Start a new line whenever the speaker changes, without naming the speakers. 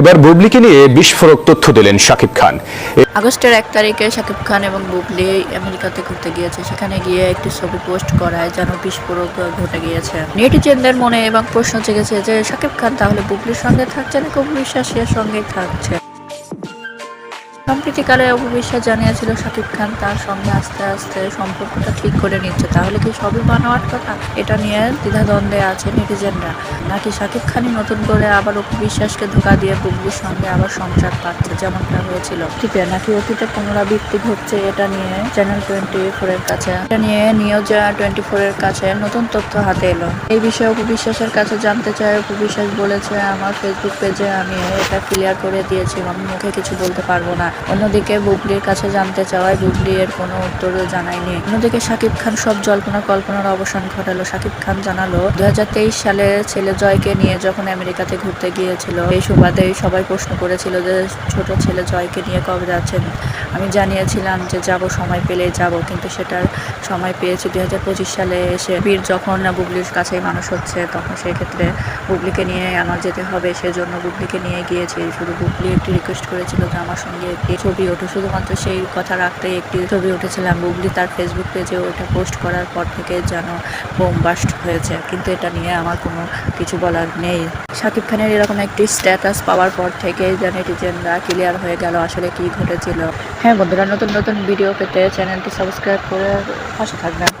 এবার বুবলিকে নিয়ে বিস্ফোরক তথ্য দিলেন শাকিব খান।
আগস্টের এক তারিখে শাকিব খান এবং বুবলি আমেরিকাতে ঘুরতে গিয়েছে। সেখানে গিয়ে একটি ছবি পোস্ট করায় যেন বিস্ফোরক ঘটে গিয়েছে। নেটিজেনদের মনে এবং প্রশ্ন জেগেছে যে, শাকিব খান তাহলে বুবলির সঙ্গে থাকছে না কবু বিশ্বাসের সঙ্গেই থাকছে সম্প্রীতিকালে অপু বিশ্বাস জানিয়েছিল শাকিব খান, তার সঙ্গে আস্তে আস্তে সম্পর্কটা ঠিক করে নিচ্ছে। তাহলে কি সবই বানোয়ার কথা? এটা নিয়ে দ্বিধাদ্বন্দ্বে আছে নেটিজেনরা। নাকি শাকিব খানই নতুন করে আবার অপু বিশ্বাসকে ধোকা দিয়ে বুবলির সঙ্গে আবার সংসার পাচ্ছে, যেমনটা হয়েছিল? ঠিক নাকি অতীতে পুনরাবৃত্তি ঘটছে এটা নিয়ে চ্যানেল টোয়েন্টি ফোরের কাছে। এটা নিয়ে নিউজ টোয়েন্টি ফোরের কাছে নতুন তথ্য হাতে এলো। এই বিষয়ে অপু বিশ্বাসের কাছে জানতে চাই অপু বিশ্বাস বলেছে, আমার ফেসবুক পেজে আমি এটা ক্লিয়ার করে দিয়েছি, আমি মুখে কিছু বলতে পারব না। অন্যদিকে বুবলির কাছে জানতে চাওয়ায় বুবলি এর কোনো উত্তরও জানায়নি। অন্যদিকে শাকিব খান সব জল্পনা কল্পনার অবসান ঘটালো। শাকিব খান জানালো দু হাজার তেইশ সালে ছেলে জয়কে নিয়ে যখন আমেরিকাতে ঘুরতে গিয়েছিল, এই সুবাদে সবাই প্রশ্ন করেছিল যে, ছোট ছেলে জয়কে নিয়ে কবে যাচ্ছেন? আমি জানিয়েছিলাম যে, যাব, সময় পেলেই যাব। কিন্তু সেটার সময় পেয়েছি দুই হাজার পঁচিশ সালে এসে। বীর যখন বুবলির কাছেই মানুষ হচ্ছে, তখন সেক্ষেত্রে বুবলিকে নিয়ে আমার যেতে হবে। সেজন্য বুবলিকে নিয়ে গিয়েছি। শুধু বুবলি একটি রিকোয়েস্ট করেছিল যে, আমার সঙ্গে একটি ছবি ওঠে। শুধুমাত্র সেই কথা রাখতেই একটি ছবি উঠেছিলাম। বুবলি তার ফেসবুক পেজে ওটা পোস্ট করার পর থেকে যেন বোম বাস্ট হয়েছে। কিন্তু এটা নিয়ে আমার কোনো কিছু বলার নেই। শাকিব খানের এরকম একটি স্ট্যাটাস পাওয়ার পর থেকে যে নেটিজেনরা ক্লিয়ার হয়ে গেল আসলে কি ঘটেছিল। হ্যাঁ বন্ধুরা, নতুন নতুন ভিডিও পেতে চ্যানেলটি সাবস্ক্রাইব করে পাশে থাকবেন।